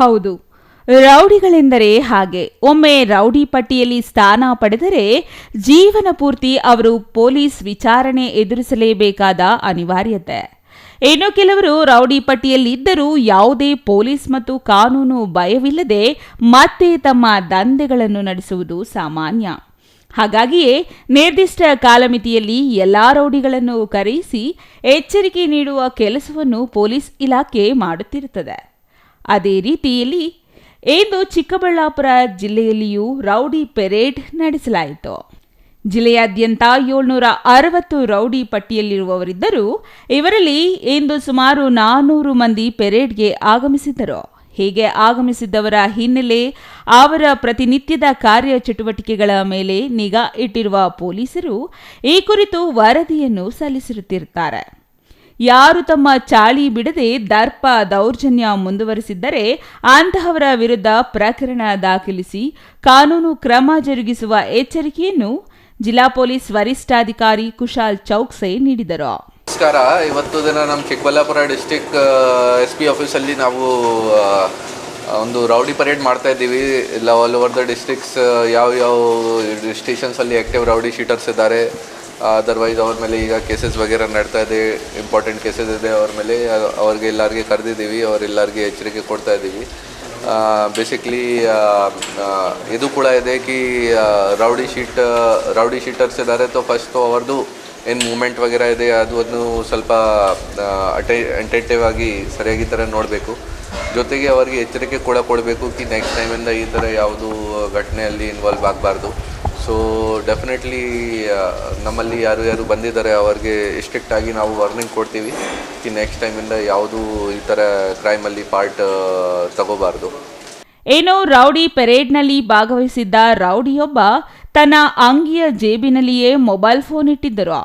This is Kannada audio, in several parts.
ಹೌದು. ರೌಡಿಗಳೆಂದರೆ ಹಾಗೆ. ಒಮ್ಮೆ ರೌಡಿ ಪಟ್ಟಿಯಲ್ಲಿ ಸ್ಥಾನ ಪಡೆದರೆ ಜೀವನ ಪೂರ್ತಿ ಅವರು ಪೊಲೀಸ್ ವಿಚಾರಣೆ ಎದುರಿಸಲೇಬೇಕಾದ ಅನಿವಾರ್ಯತೆ. ಏನೋ ಕೆಲವರು ರೌಡಿ ಪಟ್ಟಿಯಲ್ಲಿದ್ದರೂ ಯಾವುದೇ ಪೊಲೀಸ್ ಮತ್ತು ಕಾನೂನು ಭಯವಿಲ್ಲದೆ ಮತ್ತೆ ತಮ್ಮ ದಂಧೆಗಳನ್ನು ನಡೆಸುವುದು ಸಾಮಾನ್ಯ. ಹಾಗಾಗಿಯೇ ನಿರ್ದಿಷ್ಟ ಕಾಲಮಿತಿಯಲ್ಲಿ ಎಲ್ಲ ರೌಡಿಗಳನ್ನು ಕರೆಯಿಸಿ ಎಚ್ಚರಿಕೆ ನೀಡುವ ಕೆಲಸವನ್ನು ಪೊಲೀಸ್ ಇಲಾಖೆ ಮಾಡುತ್ತಿರುತ್ತದೆ. ಅದೇ ರೀತಿಯಲ್ಲಿ ಇಂದು ಚಿಕ್ಕಬಳ್ಳಾಪುರ ಜಿಲ್ಲೆಯಲ್ಲಿಯೂ ರೌಡಿ ಪೆರೇಡ್ ನಡೆಸಲಾಯಿತು. ಜಿಲ್ಲೆಯಾದ್ಯಂತ ಏಳ್ನೂರ ಅರವತ್ತು ರೌಡಿ ಪಟ್ಟಿಯಲ್ಲಿರುವವರಿದ್ದರು ಇವರಲ್ಲಿ ಇಂದು ಸುಮಾರು ನಾನ್ನೂರು ಮಂದಿ ಪೆರೇಡ್ಗೆ ಆಗಮಿಸಿದ್ದರು. ಹೀಗೆ ಆಗಮಿಸಿದ್ದವರ ಹಿನ್ನೆಲೆ ಅವರ ಪ್ರತಿನಿತ್ಯದ ಕಾರ್ಯ ಚಟುವಟಿಕೆಗಳ ಮೇಲೆ ನಿಗಾ ಇಟ್ಟಿರುವ ಪೊಲೀಸರು ಈ ಕುರಿತು ವರದಿಯನ್ನು ಸಲ್ಲಿಸುತ್ತಿರುತ್ತಾರೆ ಯಾರು ತಮ್ಮ ಚಾಳಿ ಬಿಡದೆ ದರ್ಪ ದೌರ್ಜನ್ಯ ಮುಂದುವರೆಸಿದ್ದರೆ ಅಂತಹವರ ವಿರುದ್ಧ ಪ್ರಕರಣ ದಾಖಲಿಸಿ ಕಾನೂನು ಕ್ರಮ ಜರುಗಿಸುವ ಎಚ್ಚರಿಕೆಯನ್ನು ಜಿಲ್ಲಾ ಪೊಲೀಸ್ ವರಿಷ್ಠಾಧಿಕಾರಿ ಕುಶಾಲ್ ಚೌಕ್ಸೆ ನೀಡಿದರು. ನಮಸ್ಕಾರ. ಇವತ್ತು ದಿನ ನಮ್ಮ ಚಿಕ್ಕಬಳ್ಳಾಪುರ ಡಿಸ್ಟಿಕ್ ಎಸ್ ಪಿ ಆಫೀಸಲ್ಲಿ ನಾವು ಒಂದು ರೌಡಿ ಪರೇಡ್ ಮಾಡ್ತಾ ಇದ್ದೀವಿ. ಇಲ್ಲ ಆಲ್ ಓವರ್ ದ ಡಿಸ್ಟಿಕ್ಸ್ ಯಾವ ಯಾವ ಸ್ಟೇಷನ್ಸಲ್ಲಿ ಆ್ಯಕ್ಟಿವ್ ರೌಡಿ ಶೀಟರ್ಸ್ ಇದ್ದಾರೆ. ಅದರ್ವೈಸ್ ಅವ್ರ ಮೇಲೆ ಈಗ ಕೇಸಸ್ ವಗೇರ ನಡ್ತಾ ಇದೆ ಇಂಪಾರ್ಟೆಂಟ್ ಕೇಸಸ್ ಇದೆ ಅವ್ರ ಮೇಲೆ. ಅವ್ರಿಗೆ ಎಲ್ಲರಿಗೆ ಕರೆದಿದ್ದೀವಿ ಅವರೆಲ್ಲರಿಗೆ ಎಚ್ಚರಿಕೆ ಕೊಡ್ತಾ ಇದ್ದೀವಿ ಬೇಸಿಕ್ಲಿ ಇದು ಕೂಡ ಇದೆ ಕಿ ರೌಡಿ ಶೀಟ್ ರೌಡಿ ಶೀಟರ್ಸ್ ಇದ್ದಾರೆ ತೋ ಫಸ್ಟು ಅವ್ರದ್ದು ಏನು ಮೂಮೆಂಟ್ ವಗೇರ ಇದೆ, ಅದು ಅದನ್ನು ಸ್ವಲ್ಪ ಅಟೆ ಅಟೆಂಟಿವ್ ಆಗಿ ಸರಿಯಾಗಿ ಥರ ನೋಡಬೇಕು. ಜೊತೆಗೆ ಅವರಿಗೆ ಎಚ್ಚರಿಕೆ ಕೂಡ ಕೊಡಬೇಕು ಕಿ ನೆಕ್ಸ್ಟ್ ಟೈಮಿಂದ ಈ ಥರ ಯಾವುದು ಘಟನೆಯಲ್ಲಿ ಇನ್ವಾಲ್ವ್ ಆಗಬಾರ್ದು. ಸೊ ಡೆಫಿನೆಟ್ಲಿ ನಮ್ಮಲ್ಲಿ ಯಾರು ಯಾರು ಬಂದಿದ್ದಾರೆ, ಅವ್ರಿಗೆ ಆಗಿ ನಾವು ವಾರ್ನಿಂಗ್ ಕೊಡ್ತೀವಿ. ಕಿ ನೆಕ್ಸ್ಟ್ ಟೈಮಿಂದ ಯಾವುದು ಈ ಥರ ಕ್ರೈಮಲ್ಲಿ ಪಾರ್ಟ್ ತಗೋಬಾರ್ದು. ಏನೋ ರೌಡಿ ಪೆರೇಡ್ನಲ್ಲಿ ಭಾಗವಹಿಸಿದ್ದ ರೌಡಿಯೊಬ್ಬ ತನ್ನ ಅಂಗಿಯ ಜೇಬಿನಲ್ಲಿಯೇ ಮೊಬೈಲ್ ಫೋನ್ ಇಟ್ಟಿದ್ದರು.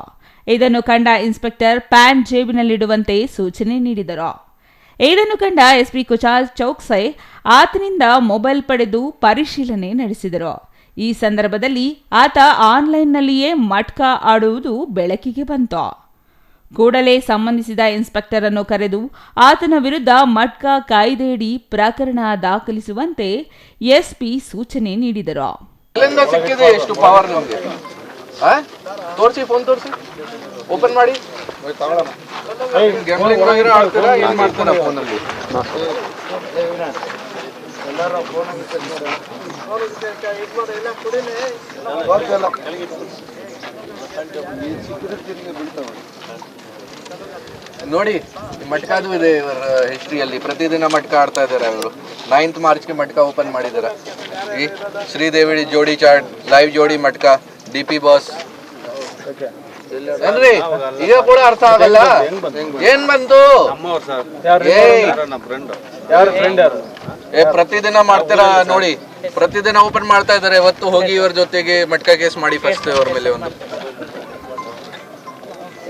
ಇದನ್ನು ಕಂಡ ಇನ್ಸ್ಪೆಕ್ಟರ್ ಪ್ಯಾನ್ ಜೇಬಿನಲ್ಲಿಡುವಂತೆ ಸೂಚನೆ ನೀಡಿದರು. ಇದನ್ನು ಕಂಡ ಎಸ್ಪಿ ಕುಚಾಲ್ ಚೌಕ್ಸೈ ಆತನಿಂದ ಮೊಬೈಲ್ ಪಡೆದು ಪರಿಶೀಲನೆ ನಡೆಸಿದರು. ಈ ಸಂದರ್ಭದಲ್ಲಿ ಆತ ಆನ್ಲೈನ್ನಲ್ಲಿಯೇ ಮಟ್ಕಾ ಆಡುವುದು ಬೆಳಕಿಗೆ ಬಂತು. ಕೂಡಲೇ ಸಂಬಂಧಿಸಿದ ಇನ್ಸ್ಪೆಕ್ಟರ್ ಅನ್ನು ಕರೆದು ಆತನ ವಿರುದ್ಧ ಮಟ್ಕಾ ಕಾಯ್ದೆಯಡಿ ಪ್ರಕರಣ ದಾಖಲಿಸುವಂತೆ ಎಸ್ಪಿ ಸೂಚನೆ ನೀಡಿದರು. ಓಪನ್ ಮಾಡಿ. ನೋಡಿ ಮಟ್ಕಾದು ಇದೆ ಇವರ ಹಿಸ್ಟ್ರಿಯಲ್ಲಿ ಪ್ರತಿದಿನ ಮಟ್ಕ ಆಡ್ತಾ ಇದ್ದಾರೆ ಅವರು. ನೈನ್ತ್ ಮಾರ್ಚ್ಗೆ ಮಟ್ಕ ಓಪನ್ ಮಾಡಿದ್ದಾರೆ. ಈ ಶ್ರೀದೇವಿ ಜೋಡಿ ಚಾಟ್ ಲೈವ್ ಜೋಡಿ ಮಟ್ಕ ಡಿ ಪಿ ಬಾಸ್ ಏನ್ರಿ? ಈಗ ಕೂಡ ಅರ್ಥ ಆಗಲ್ಲ. ಏನ್ ಬಂತು? ಏ ಪ್ರತಿದಿನ ಮಾಡ್ತೀರಾ? ನೋಡಿ ಪ್ರತಿದಿನ ಓಪನ್ ಮಾಡ್ತಾ ಇದಾರೆ ಇವತ್ತು ಹೋಗಿ ಇವ್ರ ಜೊತೆಗೆ ಮಟ್ಕಾ ಕೇಸ್ ಮಾಡಿ ಫಸ್ಟ್ ಅವ್ರ ಮೇಲೆ ಒಂದು.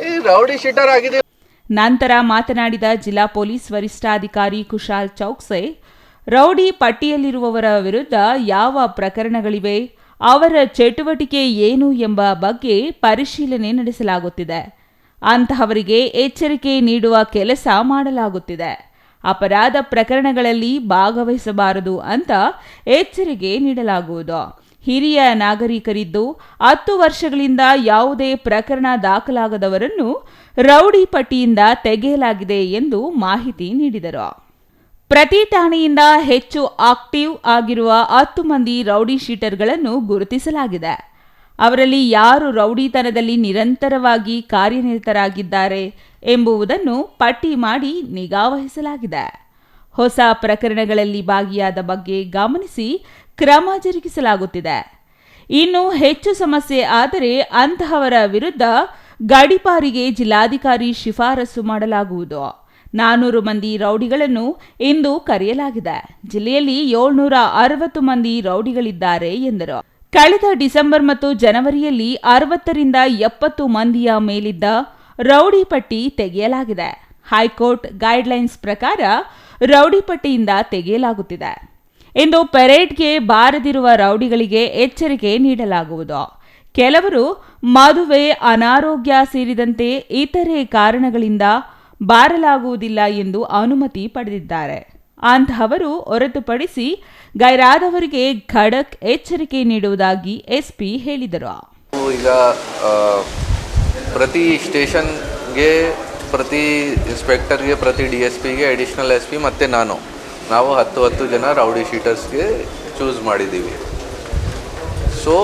ಈ ರೌಡಿ ಶೀಟರ್ ಆಗಿದೆ. ನಂತರ ಮಾತನಾಡಿದ ಜಿಲ್ಲಾ ಪೊಲೀಸ್ ವರಿಷ್ಠಾಧಿಕಾರಿ ಕುಶಾಲ್ ಚೌಕ್ಸೆ ರೌಡಿ ಪಟ್ಟಿಯಲ್ಲಿರುವವರ ವಿರುದ್ಧ ಯಾವ ಪ್ರಕರಣಗಳಿವೆ? ಅವರ ಚಟುವಟಿಕೆ ಏನು ಎಂಬ ಬಗ್ಗೆ ಪರಿಶೀಲನೆ ನಡೆಸಲಾಗುತ್ತಿದೆ. ಅಂತಹವರಿಗೆ ಎಚ್ಚರಿಕೆ ನೀಡುವ ಕೆಲಸ ಮಾಡಲಾಗುತ್ತಿದೆ. ಅಪರಾಧ ಪ್ರಕರಣಗಳಲ್ಲಿ ಭಾಗವಹಿಸಬಾರದು ಅಂತ ಎಚ್ಚರಿಕೆ ನೀಡಲಾಗುವುದು. ಹಿರಿಯ ನಾಗರಿಕರಿದ್ದು ಹತ್ತು ವರ್ಷಗಳಿಂದ ಯಾವುದೇ ಪ್ರಕರಣ ದಾಖಲಾಗದವರನ್ನು ರೌಡಿ ಪಟ್ಟಿಯಿಂದ ತೆಗೆಯಲಾಗಿದೆ ಎಂದು ಮಾಹಿತಿ ನೀಡಿದರು. ಪ್ರತಿ ಠಾಣೆಯಿಂದ ಹೆಚ್ಚು ಆಕ್ಟಿವ್ ಆಗಿರುವ ಹತ್ತು ಮಂದಿ ರೌಡಿ ಶೀಟರ್ಗಳನ್ನು ಗುರುತಿಸಲಾಗಿದೆ. ಅವರಲ್ಲಿ ಯಾರು ರೌಡಿತನದಲ್ಲಿ ನಿರಂತರವಾಗಿ ಕಾರ್ಯನಿರತರಾಗಿದ್ದಾರೆ ಎಂಬುವುದನ್ನು ಪಟ್ಟಿ ಮಾಡಿ ನಿಗಾವಹಿಸಲಾಗಿದೆ ಹೊಸ ಪ್ರಕರಣಗಳಲ್ಲಿ ಭಾಗಿಯಾದ ಬಗ್ಗೆ ಗಮನಿಸಿ ಕ್ರಮ ಜರುಗಿಸಲಾಗುತ್ತಿದೆ. ಇನ್ನು ಹೆಚ್ಚು ಸಮಸ್ಯೆ ಆದರೆ ಅಂತಹವರ ವಿರುದ್ಧ ಗಡಿಪಾರಿಗೆ ಜಿಲ್ಲಾಧಿಕಾರಿ ಶಿಫಾರಸು ಮಾಡಲಾಗುವುದು. ನಾನೂರು ಮಂದಿ ರೌಡಿಗಳನ್ನು ಇಂದು ಕರೆಯಲಾಗಿದೆ. ಜಿಲ್ಲೆಯಲ್ಲಿ ಏಳ್ನೂರ ಅರವತ್ತು ಮಂದಿ ರೌಡಿಗಳಿದ್ದಾರೆ ಎಂದರು. ಕಳೆದ ಡಿಸೆಂಬರ್ ಮತ್ತು ಜನವರಿಯಲ್ಲಿ ಅರವತ್ತರಿಂದ ಎಪ್ಪತ್ತು ಮಂದಿಯ ಮೇಲಿದ್ದ ರೌಡಿ ಪಟ್ಟಿ ತೆಗೆಯಲಾಗಿದೆ. ಹೈಕೋರ್ಟ್ ಗೈಡ್ಲೈನ್ಸ್ ಪ್ರಕಾರ ರೌಡಿ ಪಟ್ಟಿಯಿಂದ ತೆಗೆಯಲಾಗುತ್ತಿದೆ ಇಂದು ಪೆರೇಡ್ಗೆ ಬಾರದಿರುವ ರೌಡಿಗಳಿಗೆ ಎಚ್ಚರಿಕೆ ನೀಡಲಾಗುವುದು. ಕೆಲವರು ಮದುವೆ, ಅನಾರೋಗ್ಯ ಸೇರಿದಂತೆ ಇತರೆ ಕಾರಣಗಳಿಂದ ಬಾರಲಾಗುವುದಿಲ್ಲ ಎಂದು ಅನುಮತಿ ಪಡೆದಿದ್ದಾರೆ. ಅಂತಹವರು ಹೊರತುಪಡಿಸಿ ಗೈರಾದವರಿಗೆ ಖಡಕ್ ಎಚ್ಚರಿಕೆ ನೀಡುವುದಾಗಿ ಎಸ್ಪಿ ಹೇಳಿದರು. ಈಗ ಪ್ರತಿ ಸ್ಟೇಷನ್ಗೆ, ಪ್ರತಿ ಇನ್ಸ್ಪೆಕ್ಟರ್ಗೆ, ಪ್ರತಿ ಡಿ ಎಸ್ ಪಿಗೆ, ಅಡಿಷ್ನಲ್ ಎಸ್ ಪಿ ಮತ್ತು ನಾನು, ನಾವು ಹತ್ತು ಹತ್ತು ಜನ ರೌಡಿ ಶೀಟರ್ಸ್ಗೆ ಚೂಸ್ ಮಾಡಿದ್ದೀವಿ. ಸೊ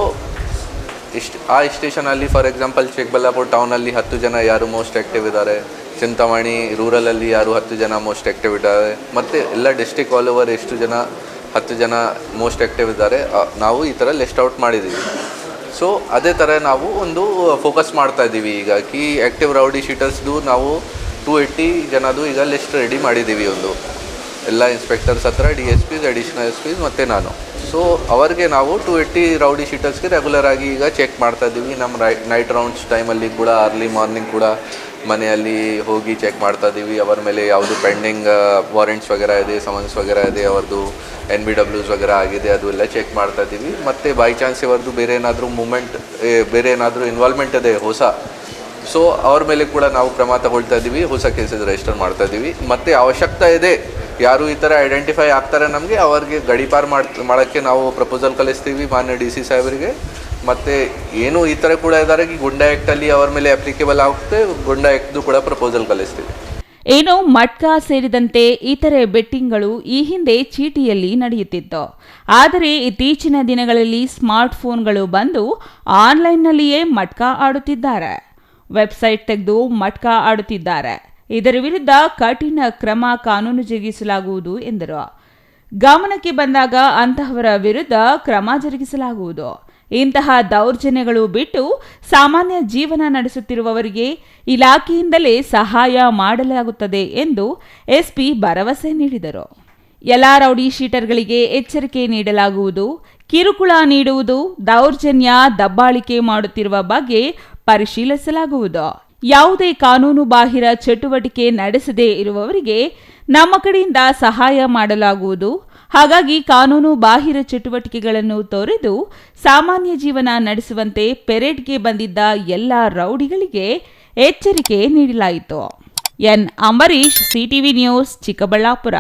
ಇಷ್ಟು, ಆ ಸ್ಟೇಷನಲ್ಲಿ, ಫಾರ್ ಎಕ್ಸಾಂಪಲ್ ಚಿಕ್ಕಬಳ್ಳಾಪುರ ಟೌನಲ್ಲಿ ಹತ್ತು ಜನ ಯಾರು ಮೋಸ್ಟ್ ಆ್ಯಕ್ಟಿವ್ ಇದ್ದಾರೆ? ಚಿಂತಾಮಣಿ, ರೂರಲಲ್ಲಿ ಯಾರು ಹತ್ತು ಜನ ಮೋಸ್ಟ್ ಆ್ಯಕ್ಟಿವ್ ಇದ್ದಾರೆ, ಮತ್ತು ಎಲ್ಲ ಡಿಸ್ಟಿಕ್ ಆಲ್ ಓವರ್ ಎಷ್ಟು ಜನ, ಹತ್ತು ಜನ ಮೋಸ್ಟ್ ಆ್ಯಕ್ಟಿವ್ ಇದ್ದಾರೆ ನಾವು ಈ ಥರ ಲಿಸ್ಟ್ ಔಟ್ ಮಾಡಿದ್ದೀವಿ ಸೊ ಅದೇ ಥರ ನಾವು ಒಂದು ಫೋಕಸ್ ಮಾಡ್ತಾ ಇದ್ದೀವಿ ಈಗ. ಕಿ ಆ್ಯಕ್ಟಿವ್ ರೌಡಿ ಶೀಟರ್ಸ್ದು ನಾವು ಟೂ ಏಯ್ಟಿ ಜನದು ಈಗ ಲಿಸ್ಟ್ ರೆಡಿ ಮಾಡಿದ್ದೀವಿ ಒಂದು. ಎಲ್ಲ ಇನ್ಸ್ಪೆಕ್ಟರ್ಸ್ ಹತ್ರ D S Ps additional S Ps ಮತ್ತು ನಾನು. ಸೊ ಅವರಿಗೆ ನಾವು ಟು ಏಯ್ಟಿ ರೌಡಿ ಶೀಟರ್ಸ್ಗೆ ರೆಗ್ಯುಲರ್ ಆಗಿ ಈಗ ಚೆಕ್ ಮಾಡ್ತಾ ಇದ್ದೀವಿ ನಮ್ಮ ರೈ ನೈಟ್ ರೌಂಡ್ಸ್ ಟೈಮಲ್ಲಿ ಕೂಡ ಅರ್ಲಿ ಮಾರ್ನಿಂಗ್ ಕೂಡ. ಮನೆಯಲ್ಲಿ ಹೋಗಿ ಚೆಕ್ ಮಾಡ್ತಾ ಇದ್ದೀವಿ ಅವರ ಮೇಲೆ ಯಾವುದು ಪೆಂಡಿಂಗ್ ವಾರೆಂಟ್ಸ್ ವಗೇರ ಇದೆ ಸಮನ್ಸ್ ವಗೇರ ಇದೆ ಅವ್ರದ್ದು ಎನ್ ಬಿ ಡಬ್ಲ್ಯೂಸ್ ವಗೇರ ಆಗಿದೆ, ಅದು ಎಲ್ಲ ಚೆಕ್ ಮಾಡ್ತಾ ಇದ್ದೀವಿ ಮತ್ತು ಬೈ ಚಾನ್ಸ್ ಇವರದ್ದು ಬೇರೆ ಏನಾದರೂ ಮೂಮೆಂಟ್ ಬೇರೆ ಏನಾದರೂ ಇನ್ವಾಲ್ವ್ಮೆಂಟ್ ಇದೆ ಹೊಸ ಸೊ ಅವ್ರ ಮೇಲೆ ಕೂಡ ನಾವು ಕ್ರಮ ತಗೊಳ್ತಾ ಇದ್ದೀವಿ ಹೊಸ ಕೇಸಸ್ ರಿಜಿಸ್ಟರ್ ಮಾಡ್ತಾ ಇದ್ದೀವಿ ಮತ್ತು ಅವಶ್ಯಕತೆ ಇದೆ. ಯಾರು ಈ ಥರ ಐಡೆಂಟಿಫೈ ಆಗ್ತಾರೆ ನಮಗೆ, ಅವ್ರಿಗೆ ಗಡೀಪಾರು ಮಾಡ್, ಮಾಡೋಕ್ಕೆ ನಾವು ಪ್ರಪೋಸಲ್ ಕಳಿಸ್ತೀವಿ ಮಾನ್ಯ ಡಿ ಸಿ ಸಾಹೇಬರಿಗೆ. ಮತ್ತು ಏನು ಈ ತರ ಕೂಡ ಇದ್ದಾರೆ ಗುಂಡ ಆ್ಯಕ್ಟಲ್ಲಿ ಅವರ ಮೇಲೆ ಅಪ್ಲಿಕೇಬಲ್ ಆಗುತ್ತೆ ಗುಂಡಾ ಆ್ಯಕ್ಟ್ದು ಕೂಡ ಪ್ರಪೋಸಲ್ ಕಳಿಸ್ತೀವಿ ಏನು ಮಟ್ಕಾ ಸೇರಿದಂತೆ ಇತರೆ ಬೆಟ್ಟಿಂಗ್ಗಳು ಈ ಹಿಂದೆ ಚೀಟಿಯಲ್ಲಿ ನಡೆಯುತ್ತಿತ್ತು. ಆದರೆ ಇತ್ತೀಚಿನ ದಿನಗಳಲ್ಲಿ ಸ್ಮಾರ್ಟ್ ಫೋನ್ಗಳು ಬಂದು ಆನ್ಲೈನ್ನಲ್ಲಿಯೇ ಮಟ್ಕಾ ಆಡುತ್ತಿದ್ದಾರೆ. ವೆಬ್ಸೈಟ್ ತೆಗೆದು ಮಟ್ಕಾ ಆಡುತ್ತಿದ್ದಾರೆ. ಇದರ ವಿರುದ್ಧ ಕಠಿಣ ಕ್ರಮ ಕಾನೂನು ಜರುಗಿಸಲಾಗುವುದು ಎಂದರು. ಗಮನಕ್ಕೆ ಬಂದಾಗ ಅಂತಹವರ ವಿರುದ್ಧ ಕ್ರಮ ಜರುಗಿಸಲಾಗುವುದು. ಇಂತಹ ದೌರ್ಜನ್ಯಗಳು ಬಿಟ್ಟು ಸಾಮಾನ್ಯ ಜೀವನ ನಡೆಸುತ್ತಿರುವವರಿಗೆ ಇಲಾಖೆಯಿಂದಲೇ ಸಹಾಯ ಮಾಡಲಾಗುತ್ತದೆ ಎಂದು ಎಸ್ಪಿ ಭರವಸೆ ನೀಡಿದರು. ಎಲ್ಲ ರೌಡಿ ಶೀಟರ್ಗಳಿಗೆ ಎಚ್ಚರಿಕೆ ನೀಡಲಾಗುವುದು. ಕಿರುಕುಳ ನೀಡುವುದು, ದೌರ್ಜನ್ಯ, ದಬ್ಬಾಳಿಕೆ ಮಾಡುತ್ತಿರುವ ಬಗ್ಗೆ ಪರಿಶೀಲಿಸಲಾಗುವುದು. ಯಾವುದೇ ಕಾನೂನು ಬಾಹಿರ ಚಟುವಟಿಕೆ ನಡೆಸದೇ ಇರುವವರಿಗೆ ನಮ್ಮ ಕಡೆಯಿಂದ ಸಹಾಯ ಮಾಡಲಾಗುವುದು. ಹಾಗಾಗಿ ಕಾನೂನು ಬಾಹಿರ ಚಟುವಟಿಕೆಗಳನ್ನು ತೊರೆದು ಸಾಮಾನ್ಯ ಜೀವನ ನಡೆಸುವಂತೆ ಪೆರೇಡ್ಗೆ ಬಂದಿದ್ದ ಎಲ್ಲ ರೌಡಿಗಳಿಗೆ ಎಚ್ಚರಿಕೆ ನೀಡಲಾಯಿತು. N. Ambareesh CTV news, Chikkaballapura.